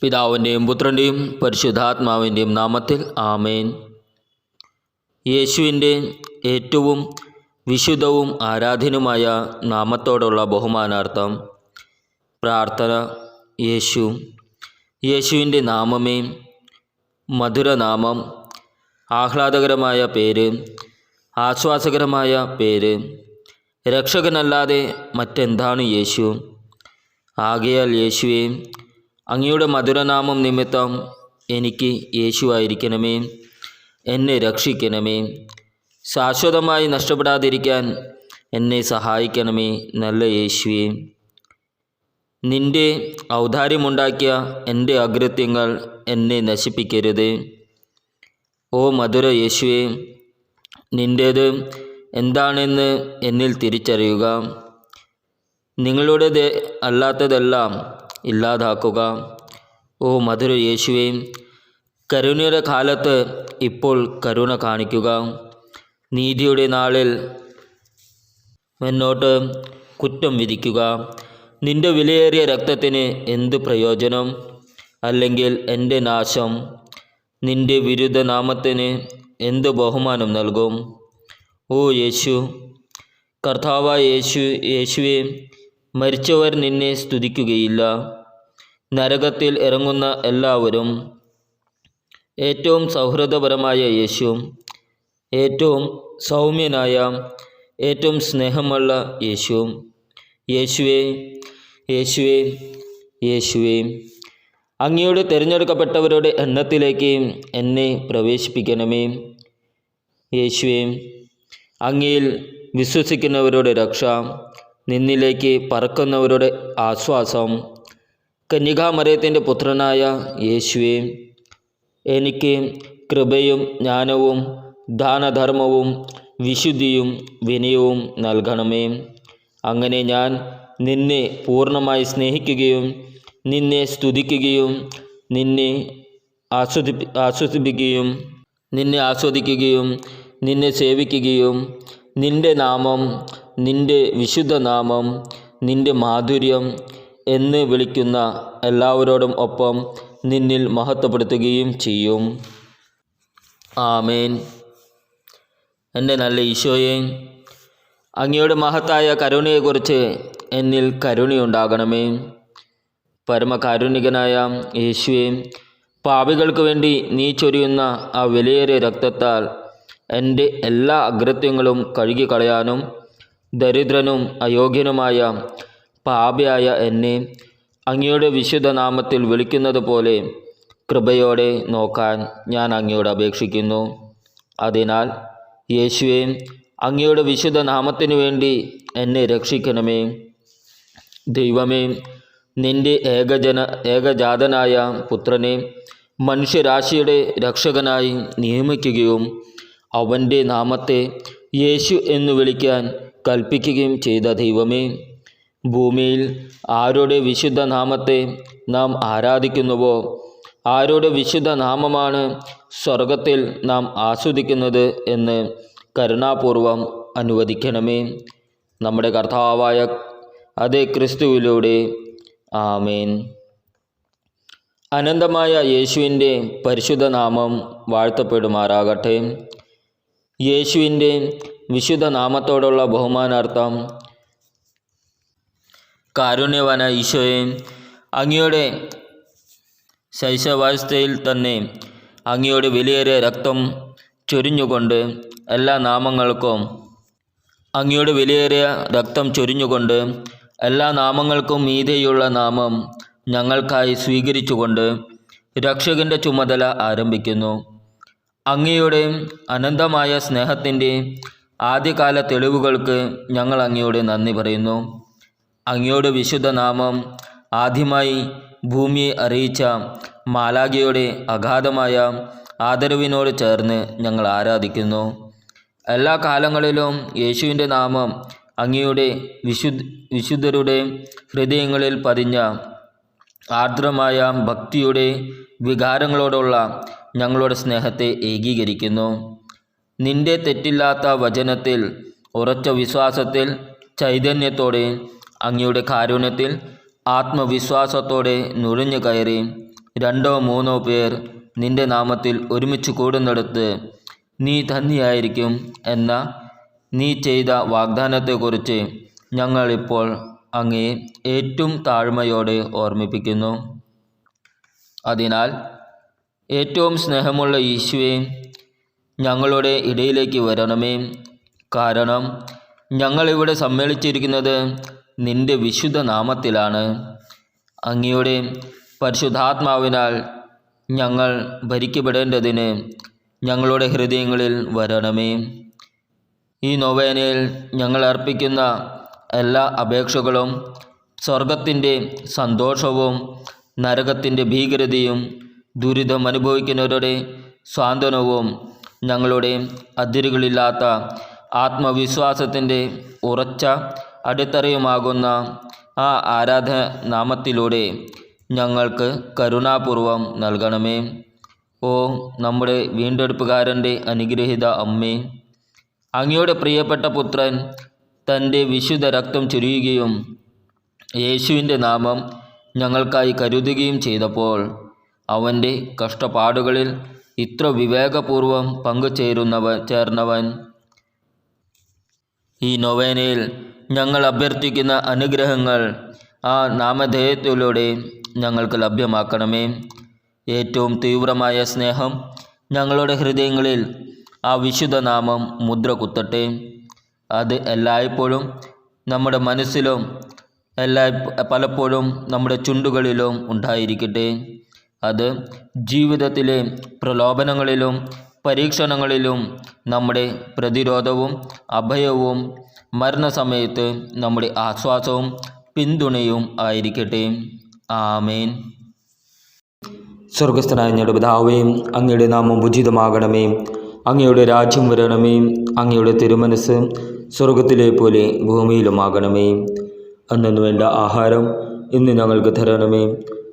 പിതാവിന്റെയും പുത്രന്റെയും പരിശുദ്ധാത്മാവിന്റെയും നാമത്തിൽ ആമേൻ. യേശുവിന്റെ ഏറ്റവും വിശുദ്ധവും ആരാധനുമായ നാമത്തോടുള്ള ബഹുമാനാർത്ഥം പ്രാർത്ഥന യേശു. യേശുവിന്റെ നാമമേ മധുരനാമം ആഹ്ലാദകരമായ പേര് ആശ്വാസകരമായ പേര്. രക്ഷകനല്ലാതെ മറ്റെന്താണ് യേശു? ആകയാൽ യേശുവെ അങ്ങയുടെ മധുരനാമം നിമിത്തം എനിക്ക് യേശുവായിരിക്കണമേ. എന്നെ രക്ഷിക്കണമേ. ശാശ്വതമായി നഷ്ടപ്പെടാതിരിക്കാൻ എന്നെ സഹായിക്കണമേ നല്ല യേശുവേ. നിന്റെ ഔദാര്യമുണ്ടാക്കിയ എന്റെ അകൃത്യങ്ങൾ എന്നെ നശിപ്പിക്കരുത്. ഓ മധുര യേശുവേ നിന്റേത് എന്താണെന്ന് എന്നിൽ തിരിച്ചറിയുക. നിങ്ങളുടെ അല്ലാത്തതെല്ലാം ഇല്ലാതാക്കുക. ഓ മധുര യേശുവേ കരുണയുടെ കാലത്ത് ഇപ്പോൾ കരുണ കാണിക്കുക. നീതിയുടെ നാളിൽ മുന്നോട്ട് കുറ്റം വിധിക്കുക. നിന്റെ വിലയേറിയ രക്തത്തിന് എന്ത് പ്രയോജനം? അല്ലെങ്കിൽ എന്റെ നാശം നിന്റെ വിരുദ്ധ നാമത്തിന് എന്ത് ബഹുമാനം നൽകും? ഓ യേശു കർത്താവായ യേശു യേശുവെ മരിച്ചവർ നിന്നെ സ്തുതിക്കുകയില്ല. നരകത്തിൽ ഇറങ്ങുന്ന എല്ലാവരും ഏറ്റവും സൗഹൃദപരമായ യേശു ഏറ്റവും സൗമ്യനായ ഏറ്റവും സ്നേഹമുള്ള യേശു. യേശുവേ യേശുവേ യേശുവേ. അങ്ങയുടെ തിരഞ്ഞെടുക്കപ്പെട്ടവരുടെ എണ്ണത്തിലേക്ക് എന്നെ പ്രവേശിപ്പിക്കണമേ. യേശുവേ അങ്ങയിൽ വിശ്വസിക്കുന്നവരുടെ രക്ഷ നിന്നിലേക്ക് പറക്കുന്നവരുടെ ആശ്വാസം. കന്യകാമരയത്തിന്റെ പുത്രനായ യേശുവെ എനിക്ക് കൃപയും ജ്ഞാനവും ദാനധർമ്മവും വിശുദ്ധിയും വിനയവും നൽകണമേ. അങ്ങനെ ഞാൻ നിന്നെ പൂർണമായി സ്നേഹിക്കുകയും നിന്നെ സ്തുതിക്കുകയും നിന്നെ ആസ്വദി ആസ്വദിപ്പിക്കുകയും നിന്നെ ആസ്വദിക്കുകയും നിന്നെ സേവിക്കുകയും നിന്റെ നാമം നിന്റെ വിശുദ്ധനാമം നിന്റെ മാധുര്യം എന്ന് വിളിക്കുന്ന എല്ലാവരോടും ഒപ്പം നിന്നിൽ മഹത്വപ്പെടുത്തുകയും ചെയ്യും. ആമേൻ. എന്റെ നല്ല ഈശോയെ അങ്ങയുടെ മഹത്തായ കരുണയെക്കുറിച്ച് എന്നിൽ കരുണയുണ്ടാകണമേ. പരമകാരുണികനായ യേശുവെ പാപികൾക്ക് വേണ്ടി നീ ചൊരിയുന്ന ആ വിലയേറിയ രക്തത്താൽ എന്റെ എല്ലാ അകൃത്യങ്ങളും കഴുകിക്കളയാനും ദരിദ്രനും അയോഗ്യനുമായ പാപിയായ എന്നെ അങ്ങയുടെ വിശുദ്ധ നാമത്തിൽ വിളിക്കുന്നത് പോലെ കൃപയോടെ നോക്കാൻ ഞാൻ അങ്ങയോട് അപേക്ഷിക്കുന്നു. അതിനാൽ യേശുവെ അങ്ങയുടെ വിശുദ്ധ നാമത്തിനു വേണ്ടി എന്നെ രക്ഷിക്കണമേ. ദൈവമേ നിന്റെ ഏകജന ഏകജാതനായ പുത്രനെ മനുഷ്യരാശിയുടെ രക്ഷകനായി നിയമിക്കുകയും അവന്റെ നാമത്തെ യേശു എന്ന് വിളിക്കാൻ കൽപ്പിക്കുകയും ചെയ്ത ദൈവമേ ഭൂമിയിൽ ആരുടെ വിശുദ്ധ നാമത്തെ നാം ആരാധിക്കുന്നുവോ ആരുടെ വിശുദ്ധ നാമമാണ് സ്വർഗത്തിൽ നാം ആസ്വദിക്കുന്നത് എന്ന് കരുണാപൂർവം അനുവദിക്കണമേ. നമ്മുടെ കർത്താവായ അതേ ക്രിസ്തുവിലൂടെ. ആമേൻ. അനന്തമായ യേശുവിന്റെ പരിശുദ്ധ നാമം വാഴ്ത്തപ്പെടുമാറാകട്ടെ. യേശുവിന്റെ വിശുദ്ധ നാമത്തോടുള്ള ബഹുമാനാർത്ഥം. കാരുണ്യവന ഈശോയെ അങ്ങയുടെ ശൈശവാവസ്ഥയിൽ തന്നെ അങ്ങയുടെ വിലയേറിയ രക്തം ചൊരിഞ്ഞുകൊണ്ട് എല്ലാ നാമങ്ങൾക്കും അങ്ങയുടെ വിലയേറിയ രക്തം ചൊരിഞ്ഞുകൊണ്ട് എല്ലാ നാമങ്ങൾക്കും മീതെയുള്ള നാമം ഞങ്ങൾക്കായി സ്വീകരിച്ചുകൊണ്ട് രക്ഷകന്റെ ചുമതല ആരംഭിക്കുന്നു. അങ്ങയുടെ അനന്തമായ സ്നേഹത്തിന്റെ ആദ്യകാല തെളിവുകൾക്ക് ഞങ്ങൾ അങ്ങയോട് നന്ദി പറയുന്നു. അങ്ങയോട് വിശുദ്ധ നാമം ആദ്യമായി ഭൂമിയെ അറിയിച്ച മാലാഖയുടെ അഗാധമായ ആദരവിനോട് ചേർന്ന് ഞങ്ങൾ ആരാധിക്കുന്നു. എല്ലാ കാലങ്ങളിലും യേശുവിന്റെ നാമം അങ്ങയുടെ വിശുദ്ധ വിശുദ്ധരുടെ ഹൃദയങ്ങളിൽ പതിഞ്ഞ ആർദ്രമായ ഭക്തിയുടെ വികാരങ്ങളോടുള്ള ഞങ്ങളുടെ സ്നേഹത്തെ ഏകീകരിക്കുന്നു. നിന്റെ തെറ്റില്ലാത്ത വചനത്തിൽ ഉറച്ച വിശ്വാസത്തിൽ ചൈതന്യത്തോടെ അങ്ങയുടെ കാരുണ്യത്തിൽ ആത്മവിശ്വാസത്തോടെ നുഴഞ്ഞു കയറി. രണ്ടോ മൂന്നോ പേർ നിന്റെ നാമത്തിൽ ഒരുമിച്ച് കൂടുന്നിടത്ത് നീ തന്നെയായിരിക്കും എന്ന നീ ചെയ്ത വാഗ്ദാനത്തെക്കുറിച്ച് ഞങ്ങളിപ്പോൾ അങ്ങേ ഏറ്റവും താഴ്മയോടെ ഓർമ്മിപ്പിക്കുന്നു. അതിനാൽ ഏറ്റവും സ്നേഹമുള്ള ഈശോയെ ഞങ്ങളുടെ ഇടയിലേക്ക് വരണമേ. കാരണം ഞങ്ങളിവിടെ സമ്മേളിച്ചിരിക്കുന്നത് നിന്റെ വിശുദ്ധ നാമത്തിലാണ്. അങ്ങയുടെ പരിശുദ്ധാത്മാവിനാൽ ഞങ്ങൾ ഭരിക്കപ്പെടേണ്ടതിന് ഞങ്ങളുടെ ഹൃദയങ്ങളിൽ വരണമേ. ഈ നൊവേനയിൽ ഞങ്ങൾ അർപ്പിക്കുന്ന എല്ലാ അപേക്ഷകളും സ്വർഗത്തിന്റെ സന്തോഷവും നരകത്തിന്റെ ഭീകരതയും ദുരിതം അനുഭവിക്കുന്നവരുടെ സ്വാന്തനവും ഞങ്ങളുടെ അതിരുകളില്ലാത്ത ആത്മവിശ്വാസത്തിന്റെ ഉറച്ച അടിത്തറയുമാകുന്ന ആ ആരാധ നാമത്തിലൂടെ ഞങ്ങൾക്ക് കരുണാപൂർവം നൽകണമേ. ഓ നമ്മുടെ വീണ്ടെടുപ്പുകാരന്റെ അനുഗ്രഹിത അമ്മേ. അങ്ങയുടെ പ്രിയപ്പെട്ട പുത്രൻ തന്റെ വിശുദ്ധ രക്തം ചൊരിയുകയും യേശുവിന്റെ നാമം ഞങ്ങൾക്കായി കരുതുകയും ചെയ്തപ്പോൾ അവന്റെ കഷ്ടപ്പാടുകളിൽ ഇത്ര വിവേകപൂർവം പങ്കുചേരുന്നവൻ ചേർന്നവൻ. ഈ നൊവേനയിൽ ഞങ്ങൾ അഭ്യർത്ഥിക്കുന്ന അനുഗ്രഹങ്ങൾ ആ നാമധേയത്തിലൂടെ ഞങ്ങൾക്ക് ലഭ്യമാക്കണമേ. ഏറ്റവും തീവ്രമായ സ്നേഹം ഞങ്ങളുടെ ഹൃദയങ്ങളിൽ ആ വിശുദ്ധ നാമം മുദ്ര കുത്തട്ടെ. അത് എല്ലായ്പ്പോഴും നമ്മുടെ മനസ്സിലും എല്ലാ പലപ്പോഴും നമ്മുടെ ചുണ്ടുകളിലും ഉണ്ടായിരിക്കട്ടെ. അത് ജീവിതത്തിലെ പ്രലോഭനങ്ങളിലും പരീക്ഷണങ്ങളിലും നമ്മുടെ പ്രതിരോധവും അഭയവും മരണസമയത്ത് നമ്മുടെ ആശ്വാസവും പിന്തുണയും ആയിരിക്കട്ടെ. ആമേൻ. സ്വർഗസ്ഥനായ ഞങ്ങളുടെ പിതാവേ അങ്ങയുടെ നാമം ഉചിതമാകണമേ. അങ്ങയുടെ രാജ്യം വരണമേ. അങ്ങയുടെ തിരുമനസ് സ്വർഗത്തിലെ പോലെ ഭൂമിയിലുമാകണമേ. അന്നു വേണ്ട ആഹാരം ഇന്ന് ഞങ്ങൾക്ക് തരണമേ.